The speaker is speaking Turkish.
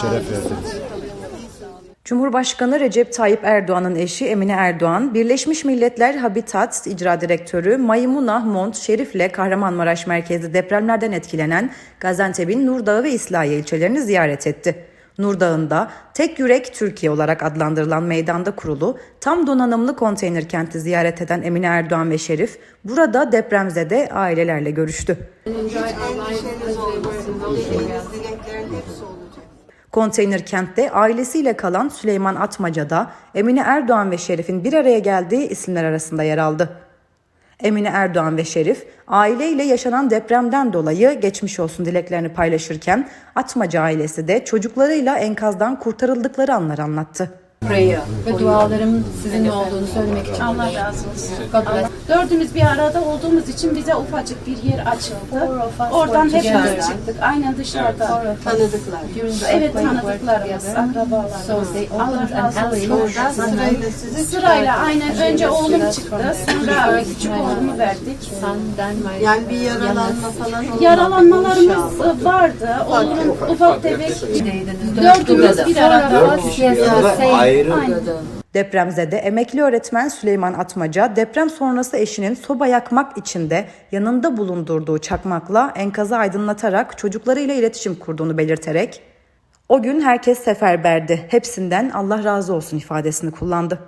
Şeref verdiniz. Cumhurbaşkanı Recep Tayyip Erdoğan'ın eşi Emine Erdoğan, Birleşmiş Milletler Habitat İcra Direktörü Maymunah Mont Şerif'le Kahramanmaraş merkezli depremlerden etkilenen Gaziantep'in Nurdağı ve İslahiye ilçelerini ziyaret etti. Nurdağ'ında Tek Yürek Türkiye olarak adlandırılan meydanda kurulu tam donanımlı konteyner kenti ziyaret eden Emine Erdoğan ve Şerif burada depremzede ailelerle görüştü. Konteyner kentte ailesiyle kalan Süleyman Atmaca'da Emine Erdoğan ve Şerif'in bir araya geldiği isimler arasında yer aldı. Emine Erdoğan ve Şerif aileyle yaşanan depremden dolayı geçmiş olsun dileklerini paylaşırken Atmaca ailesi de çocuklarıyla enkazdan kurtarıldıkları anları anlattı. Ve dualarımın sizinle olduğunu söylemek için. Allah razı olsun. God bless. Dördümüz bir arada olduğumuz için bize ufacık bir yer açıldı. Oradan hepimiz çıktık. Aynen dışarıda. Tanıdıklar. Evet tanıdıklarımız, akrabalarımız. Allah razı olsun. Sırayla aynen önce oğlum çıktı. Sonra küçük oğlumu verdik. My Yani bir yaralanma falan olmadı. Yaralanmalarımız vardı. Oğlum ufak tefek. Daydınız. Dördümüz bir arada. Same. Depremzede emekli öğretmen Süleyman Atmaca deprem sonrası eşinin soba yakmak için de yanında bulundurduğu çakmakla enkazı aydınlatarak çocuklarıyla iletişim kurduğunu belirterek o gün herkes seferberdi. Hepsinden Allah razı olsun ifadesini kullandı.